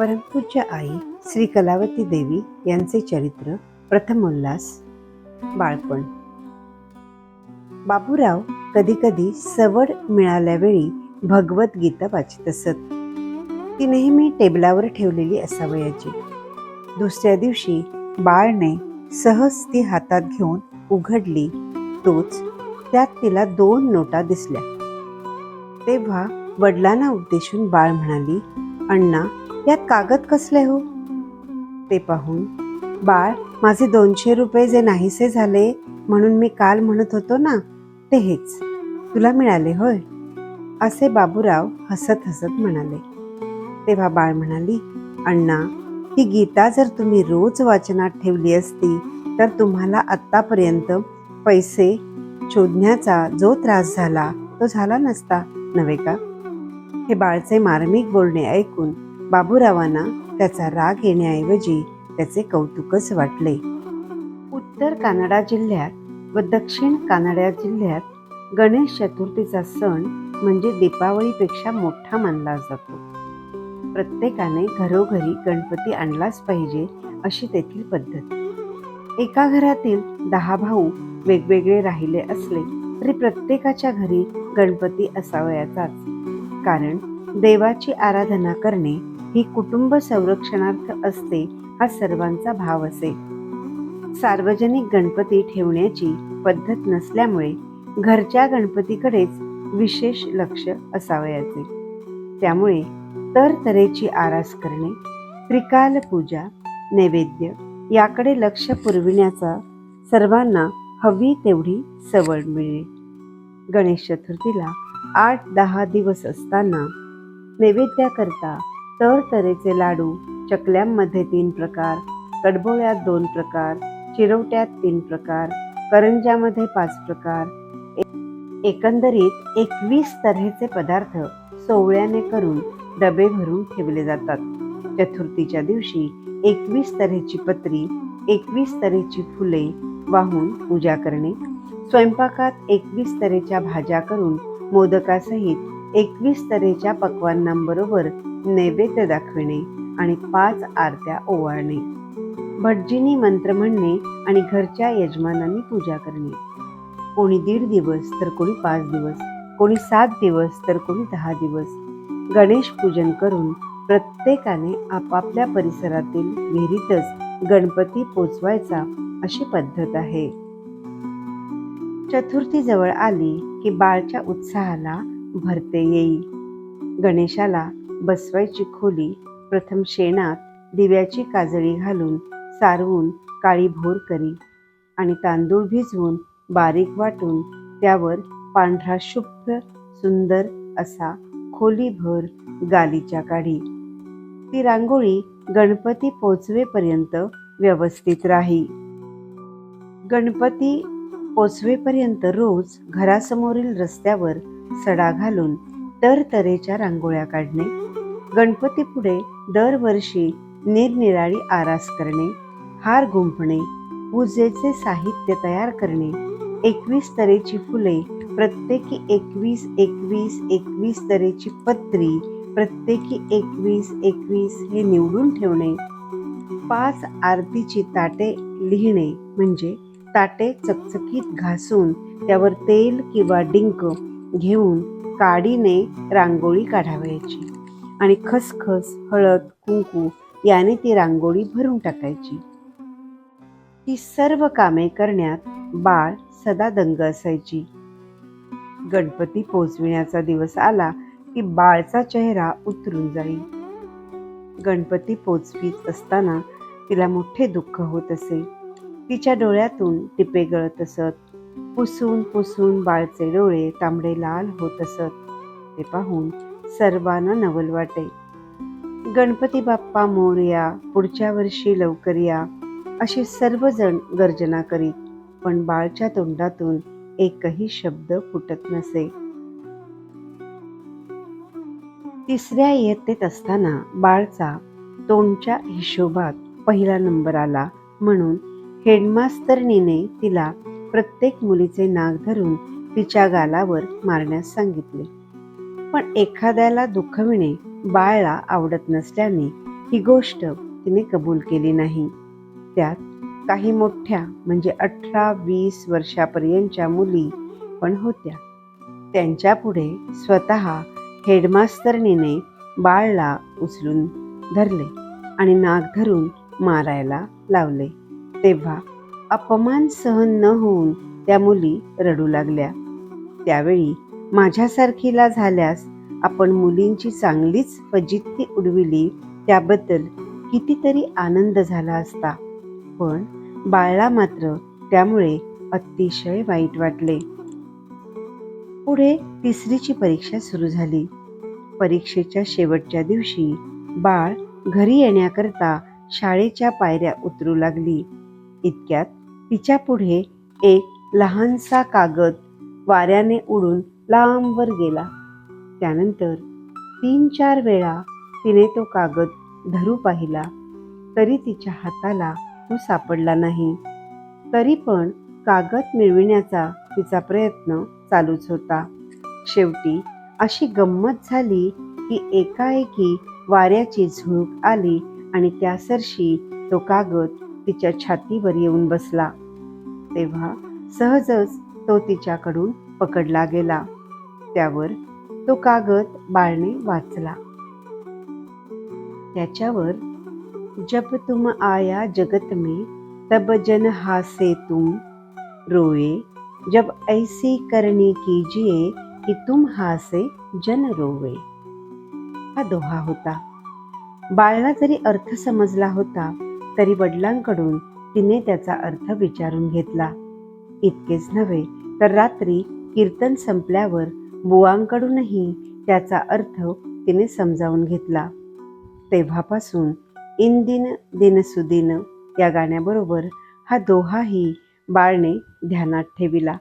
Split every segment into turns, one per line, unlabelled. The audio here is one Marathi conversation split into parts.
परमपूज्य आई श्री कलावती देवी यांचे चरित्र प्रथम उल्हास बाळपण. बाबूराव कधीकधी सवड मिळाल्यावेळी भगवद्गीता वाचत असत. ती नेहमी टेबलावर ठेवलेली असावयाची दुसऱ्या दिवशी बाळने सहज ती हातात घेऊन उघडली तोच त्यात तिला दोन नोटा दिसल्या. तेव्हा वडिलांना उद्देशून बाळ म्हणाली अण्णा यात कागद कसले हो? ते पाहून बाळ माझे दोनशे रुपये जे नाहीसे झाले म्हणून मी काल म्हणत होतो ना ते हेच. तुला मिळाले होय. असे बाबूराव हसत हसत म्हणाले. तेव्हा बाळ म्हणाली अण्णा ही गीता जर तुम्ही रोज वाचनात ठेवली असती तर तुम्हाला आत्तापर्यंत पैसे शोधण्याचा जो त्रास झाला तो झाला नसता नव्हे का? हे बाळचे मार्मिक बोलणे ऐकून बाबूरावांना त्याचा राग येण्याऐवजी त्याचे कौतुकच वाटले. उत्तर कानडा जिल्ह्यात व दक्षिण कानडा जिल्ह्यात गणेश चतुर्थीचा सण म्हणजे दीपावलीपेक्षा मोठा मानला जातो. प्रत्येकाने घरोघरी गणपती आणलाच पाहिजे अशी तेथील पद्धत. एका घरातील दहा भाऊ वेगवेगळे राहिले असले तरी प्रत्येकाच्या घरी गणपती असावयाचाच. कारण देवाची आराधना करणे ही कुटुंब संरक्षणार्थ असते हा सर्वांचा भाव असे. सार्वजनिक गणपती ठेवण्याची पद्धत नसल्यामुळे घरच्या गणपतीकडेच विशेष लक्ष असावयाचे त्यामुळे तरतरेची आरास करणे त्रिकाल पूजा नैवेद्य याकडे लक्ष पुरविण्याचा सर्वांना हवी तेवढी सवड मिळेल. गणेश चतुर्थीला आठ दहा दिवस असताना नैवेद्याकरता तर तऱ्हेचे लाडू चकल्यांमध्ये तीन प्रकार कडबोळ्यात दोन प्रकार चिरवट्यात तीन प्रकार करंजामध्ये पाच प्रकार. एकंदरीत एकवीस तऱ्हेचे पदार्थ सोवळ्याने करून डबे भरून ठेवले जातात. चतुर्थीच्या दिवशी एकवीस तऱ्हेची पत्री एकवीस तऱ्हेची फुले वाहून पूजा करणे. स्वयंपाकात एकवीस तऱ्हेच्या भाज्या करून मोदकासहित एकवीस तऱ्हेच्या पक्वांनांबरोबर नैवेद्य दाखविणे आणि पाच आरत्या ओवाळणे. भटजीनी मंत्र म्हणणे आणि घरच्या यजमानांनी पूजा करणे. कोणी दीड दिवस तर कोणी पाच दिवस कोणी सात दिवस तर कोणी दहा दिवस. गणेश पूजन करून प्रत्येकाने आपापल्या परिसरातील विहिरीतच गणपती पोचवायचा अशी पद्धत आहे. चतुर्थी जवळ आली की बाळच्या उत्साहाला भरते येईल गणेशाला बसवायची खोली प्रथम शेणात दिव्याची काजळी घालून सारवून काळी भोर करी आणि तांदूळ भिजवून बारीक वाटून त्यावर पांढरा शुभ्र सुंदर असा खोलीभर गालीच्या काढी. ती रांगोळी गणपती पोचवेपर्यंत व्यवस्थित राही. गणपती पोचवेपर्यंत रोज घरासमोरील रस्त्यावर सडा घालून तरतरेच्या रांगोळ्या काढणे गणपतीपुढे दरवर्षी निरनिराळी आरास करणे हार गुंफणे पूजेचे साहित्य तयार करणे एकवीस तऱ्हेची फुले प्रत्येकी एकवीस एकवीस एकवीस तऱ्हेची पत्री प्रत्येकी एकवीस एकवीस हे निवडून ठेवणे. पाच आरतीची ताटे लिहिणे म्हणजे ताटे चकचकीत घासून त्यावर तेल किंवा डिंक घेऊन काडीने रांगोळी काढावयाची. आणि खसखस हळद कुंकू याने ती रांगोळी भरून टाकायची. ती सर्व कामे करण्यात बाळ सदा दंग असायची. गणपती पोचविण्याचा दिवस आला की बाळचा चेहरा उतरून जाई गणपती पोचवीत असताना तिला मोठे दुःख होत असे. तिच्या डोळ्यातून टिपे गळत असत. पुसून पुसून बाळचे डोळे तांबडे लाल होत असत. ते पाहून सर्वांना नवल वाटे. गणपती बाप्पा मोरया पुढच्या वर्षी लवकर या अशी सर्वजण गर्जना करीत पण बाळच्या तोंडातून एकही शब्द फुटत नसे. तिसऱ्या इयत्तेत असताना बाळचा तोंडच्या हिशोबात पहिला नंबर आला म्हणून हेडमास्तरनीने तिला प्रत्येक मुलीचे नाक धरून तिच्या गालावर मारण्यास सांगितले. पण एखाद्याला दुखविणे बाळला आवडत नसल्याने ही गोष्ट तिने कबूल केली नाही. त्यात काही मोठ्या म्हणजे अठरा वीस वर्षापर्यंतच्या मुली पण होत्या. त्यांच्यापुढे स्वतः हेडमास्तरनीने बाळला उचलून धरले आणि नाक धरून मारायला लावले. तेव्हा अपमान सहन न होऊन त्या मुली रडू लागल्या. त्यावेळी माझ्यासारखीला झाल्यास आपण मुलींची चांगलीच फजिती उडविली त्याबद्दल कितीतरी आनंद झाला असता. पण बाळाला मात्र त्यामुळे अतिशय वाईट वाटले. पुढे तिसरीची परीक्षा सुरू झाली. परीक्षेच्या शेवटच्या दिवशी बाळ घरी येण्याकरता शाळेच्या पायऱ्या उतरू लागली. इतक्यात तिच्या पुढे एक लहानसा कागद वाऱ्याने उडून लांबवर गेला. त्यानंतर तीन चार वेळा तिने तो कागद धरू पाहिला तरी तिच्या हाताला तो सापडला नाही. तरी पण कागद मिळविण्याचा तिचा प्रयत्न चालूच होता. शेवटी अशी गंमत झाली की एकाएकी वाऱ्याची झुळूक आली आणि त्या सरशी तो कागद तिच्या छातीवर येऊन बसला. तेव्हा सहजच तो तिच्याकडून पकडला गेला. त्यावर तो कागद बाळने वाचला. त्याच्यावर जब तुम आया जगत में तब जन हासे तुम रोए जब ऐसी करणी कीजिए कि तुम हासे जन रोवे. हा दोहा होता. बाळला जरी अर्थ समजला होता तरी वडिलांकडून तिने त्याचा अर्थ विचारून घेतला. इतकेच नव्हे तर रात्री कीर्तन संपल्यावर बुवांकडूनही त्याचा अर्थ तिने समजावून घेतला. तेव्हापासून इंदिन दिनसुदिन या गाण्याबरोबर हा दोहाही बाळने ध्यानात ठेविला.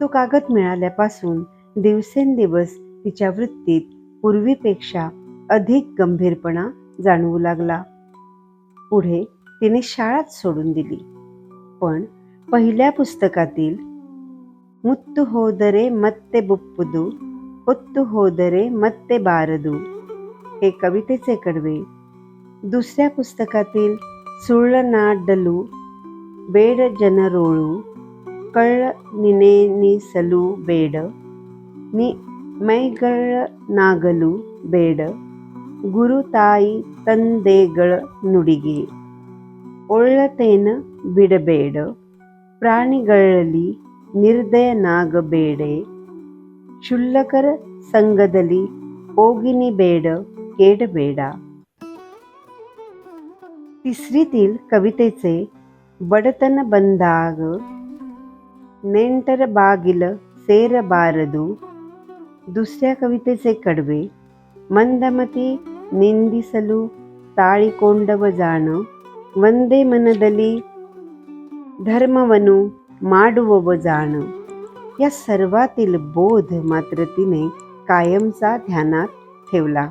तो कागद मिळाल्यापासून दिवसेंदिवस तिच्या वृत्तीत पूर्वीपेक्षा अधिक गंभीरपणा जाणवू लागला. पुढे तिने शाळाच सोडून दिली. पण पहिल्या पुस्तकातील ಮುತ್ತು ಹೋದರೆ ಮತ್ತೆ ಬುಪ್ಪುದು, ಹೊತ್ತು ಹೋದರೆ ಮತ್ತೆ ಬಾರದು. हे कवितेचे कडवे दुसऱ्या पुस्तकातील ಸುಳ್ಳನಾಡಲು ಬೇಡ ಜನರೋಳು, ಕಳ್ಳ ನಿನೆನಿಸಲು ಬೇಡ, ನಿ ಮೈಗಳನಾಗಲು ಬೇಡ, ಗುರು ತಾಯಿ ತಂದೆಗಳ ನುಡಿಗೆ ಒಳ್ಳತೇನ ಬಿಡಬೇಡ, ಪ್ರಾಣಿಗಳಲ್ಲಿ ನಿರ್ದಯನಾಗಬೇಡೆ ಶುಲ್ಲಕರ ಸಂಘದಲ್ಲಿ ಹೋಗಿನಿ ಬೇಡ ಕೇಡಬೇಡ तिसरीतील कवितेचे बडतन ಬಂದಾಗ ನೆಂಟರ ಬಾಗಿಲ ಸೇರಬಾರದು दुसऱ्या कवितेचे कडवे ಮಂದಮತಿ ನಿಂದಿಸಲು ತಾಳಿಕೊಂಡವ ಜಾಣ ಒಂದೇ ಮನದಲ್ಲಿ माडव व जाण. या सर्वातील बोध मात्र तिने कायमचा ध्यानात ठेवला.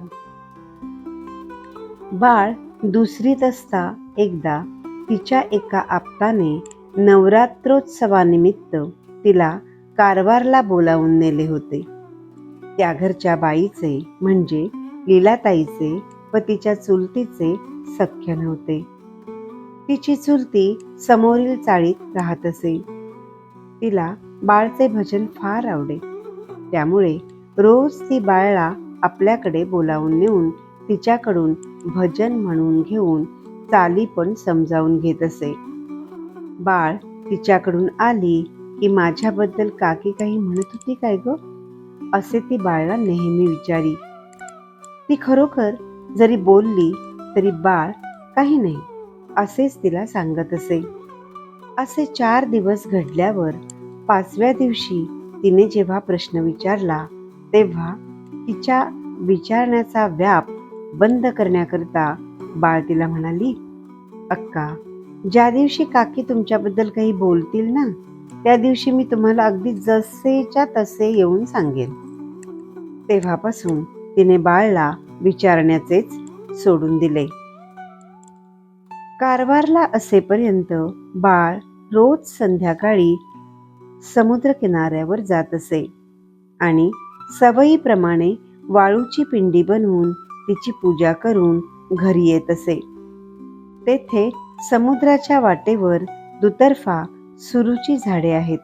बाळ दुसरीत असता एकदा तिच्या एका आप्ताने नवरात्रोत्सवानिमित्त तिला कारवारला बोलावून नेले होते. त्या घरच्या बाईचे म्हणजे लीलाताईचे व तिच्या चुलतीचे सख्य नव्हते. तिची चुलती समोरील चाळीत राहत असे. तिला बाळचे भजन फार आवडे. त्यामुळे रोज ती बाळला आपल्याकडे बोलावून नेऊन तिच्याकडून भजन म्हणून घेऊन चाली पण समजावून घेत असे. बाळ तिच्याकडून आली की माझ्याबद्दल काकी काही म्हणत होती काय ग? असे ती बाळला नेहमी विचारी. ती खरोखर जरी बोलली तरी बाळ काही नाही असेच तिला सांगत असे. असे चार दिवस घडल्यावर पाचव्या दिवशी तिने जेव्हा प्रश्न विचारला तेव्हा तिच्या विचारण्याचा व्याप बंद करण्याकरता बाळ तिला म्हणाली अक्का ज्या दिवशी काकी तुमच्याबद्दल काही बोलतील ना त्या दिवशी मी तुम्हाला अगदी जसेच्या तसे येऊन सांगेन. तेव्हापासून तिने बाळला विचारण्याचेच सोडून दिले. कारवारला असेपर्यंत बाळ रोज संध्याकाळी समुद्र किनाऱ्यावर जात असे आणि सवयीप्रमाणे वाळूची पिंडी बनवून तिची पूजा करून घरी येत असे. तेथे समुद्राच्या वाटेवर दुतर्फा सुरूची झाडे आहेत.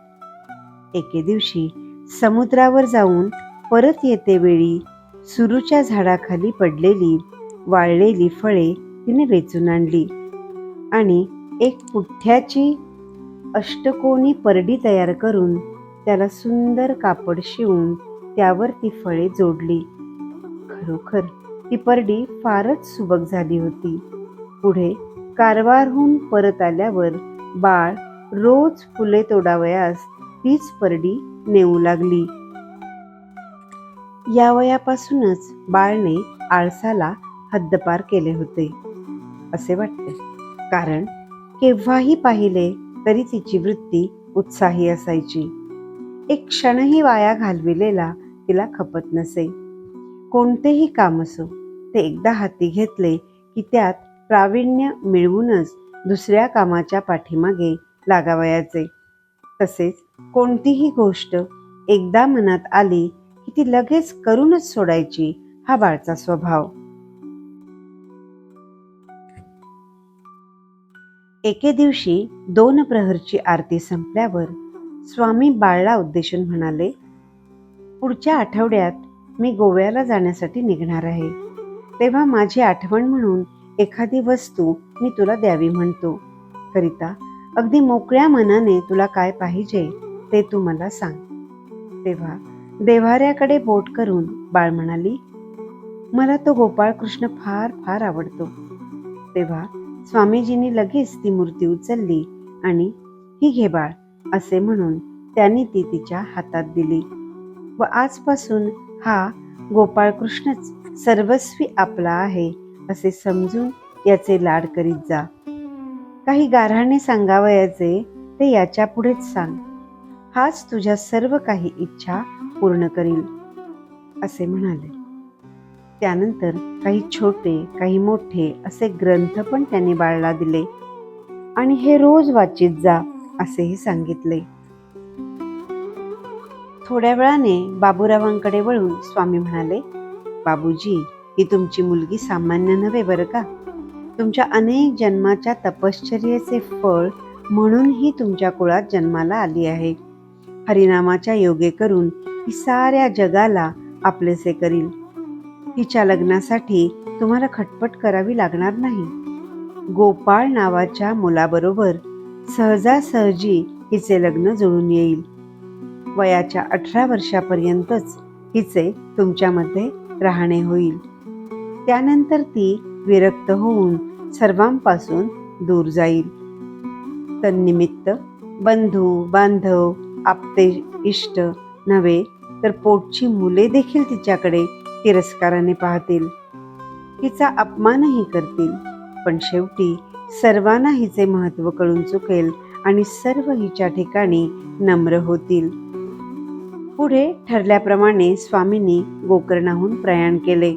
एके दिवशी समुद्रावर जाऊन परत येते वेळी सुरूच्या झाडाखाली पडलेली वाळलेली फळे तिने वेचून आणली आणि एक पुठ्ठ्याची अष्टकोनी परडी तयार करून त्याला सुंदर कापड शिवून त्यावर ती फळे जोडली. खरोखर ती परडी फारच सुबक झाली होती. पुढे कारवारहून परत आल्यावर बाळ रोज फुले तोडावयास तीच परडी नेऊ लागली. या वयापासूनच बाळने आळसाला हद्दपार केले होते. असे वाटते. कारण केव्हाही पाहिले तरी तिची वृत्ती उत्साही असायची. एक क्षणही वाया घालविलेला तिला खपत नसे. कोणतेही काम असो ते एकदा हाती घेतले की त्यात प्रावीण्य मिळवूनच दुसऱ्या कामाच्या पाठीमागे लागावयाचे. तसेच कोणतीही गोष्ट एकदा मनात आली की ती लगेच करूनच सोडायची हा बाळचा स्वभाव. एके दिवशी दोन प्रहरची आरती संपल्यावर स्वामी बाळला उद्देशून म्हणाले पुढच्या आठवड्यात मी गोव्याला जाण्यासाठी निघणार आहे. तेव्हा माझी आठवण म्हणून एखादी वस्तू मी तुला द्यावी म्हणतो. करिता अगदी मोकळ्या मनाने तुला काय पाहिजे ते तू मला सांग. तेव्हा देव्हाऱ्याकडे बोट करून बाळ म्हणाली मला तो गोपाळकृष्ण फार फार आवडतो. तेव्हा स्वामीजींनी लगेच ती मूर्ती उचलली आणि ही घे बाळ असे म्हणून त्यांनी ती तिच्या हातात दिली. व आजपासून हा गोपाळकृष्णच सर्वस्वी आपला आहे असे समजून याचे लाड करीत जा. काही गाऱ्हाणे सांगावयाचे ते याच्या पुढेच सांग. हाच तुझ्या सर्व काही इच्छा पूर्ण करील असे म्हणाले. त्यानंतर काही छोटे काही मोठे असे ग्रंथ पण त्यांनी बाळला दिले. आणि हे रोज वाचित जा असेही सांगितले. थोड्या वेळाने बाबूरावांकडे वळून स्वामी म्हणाले बाबूजी ही तुमची मुलगी सामान्य नव्हे बरं का? तुमच्या अनेक जन्माच्या तपश्चर्याचे फळ म्हणून ही तुमच्या कुळात जन्माला आली आहे. हरिनामाच्या योगे करून ही साऱ्या जगाला आपलेसे करील. हिच्या लग्नासाठी तुम्हाला खटपट करावी लागणार नाही. गोपाळ नावाच्या मुलाबरोबर सहजासहजी हिचे लग्न जुळून येईल. वयाच्या अठरा वर्षापर्यंतच हिचे तुमच्यामध्ये राहणे होईल. त्यानंतर ती विरक्त होऊन सर्वांपासून दूर जाईल. तन्निमित्त बंधू बांधव आपते इष्ट नव्हे तर पोटची मुले देखील तिच्याकडे तिरस्काराने पाहतील. हिचा अपमानही करतील. पण शेवटी सर्वांना हिचे महत्त्व कळून चुकेल आणि सर्व हिच्या ठिकाणी नम्र होतील. पुढे ठरल्याप्रमाणे स्वामींनी गोकर्णाहून प्रयाण केले.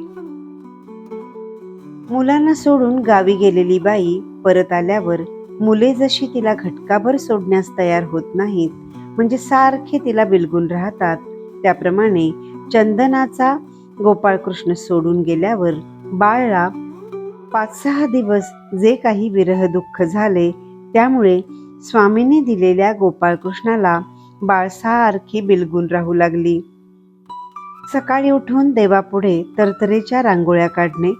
मुलांना सोडून गावी गेलेली बाई परत आल्यावर मुले जशी तिला घटकाभर सोडण्यास तयार होत नाहीत म्हणजे सारखे तिला बिलगून राहतात त्याप्रमाणे चंदनाचा गोपाळकृष्ण सोडून गेल्यावर बाळला पाच सहा दिवस जे काही विरह दुःख झाले त्यामुळे स्वामींनी दिलेल्या गोपाळकृष्णाला बाळ सारखी बिलगून राहू लागली. सकाळी उठून देवापुढे तरतरेच्या रांगोळ्या काढणे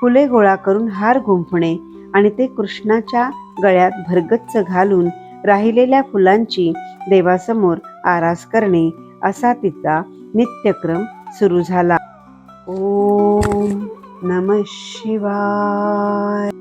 फुले गोळा करून हार गुंफणे आणि ते कृष्णाच्या गळ्यात भरगच्च घालून राहिलेल्या फुलांची देवासमोर आरास करणे असा तिचा नित्यक्रम सुरू झाला. ओम नम शिवाय।